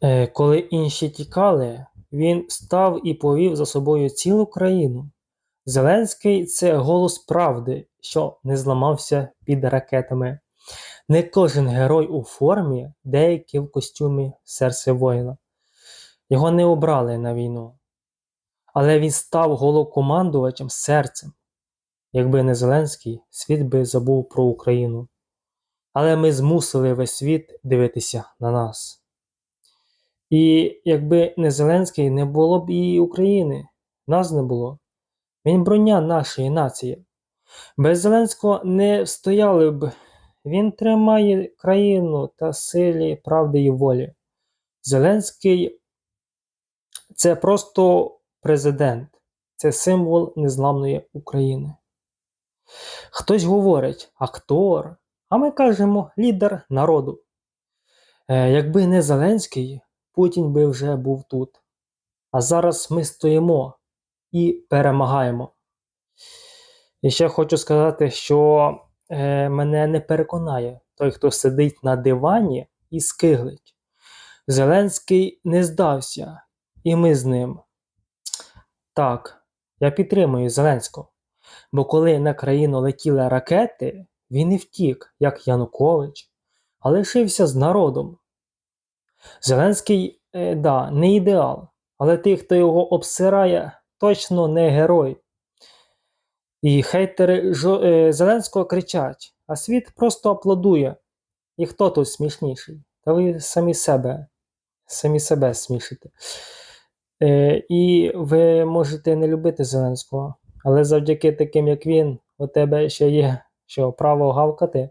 Е, Коли інші тікали, він став і повів за собою цілу країну. Зеленський це голос правди, що не зламався під ракетами. Не кожен герой у формі, деякі в костюмі серце воїна. Його не обрали на війну. Але він став головкомандувачем серцем. Якби не Зеленський, світ би забув про Україну. Але ми змусили весь світ дивитися на нас. І якби не Зеленський, не було б і України, нас не було. Він броня нашої нації. Без Зеленського не встояли б. Він тримає країну та силі правди і волі. Зеленський це просто президент, це символ незламної України. Хтось говорить актор, а ми кажемо лідер народу. Е, якби не Зеленський, Путін би вже був тут. А зараз ми стоїмо і перемагаємо. І ще хочу сказати, що е, мене не переконає той, хто сидить на дивані і скиглить. Зеленський не здався, і ми з ним. Так, я підтримую Зеленського. Бо коли на країну летіли ракети, він і втік, як Янукович, а лишився з народом. Зеленський, е, да, не ідеал, але тих, хто його обсирає, точно не герой. І хейтери Жо- е, Зеленського кричать, а світ просто аплодує. І хто тут смішніший? Та ви самі себе, самі себе смішите. Е, і ви можете не любити Зеленського, але завдяки таким, як він, у тебе ще є що право гавкати.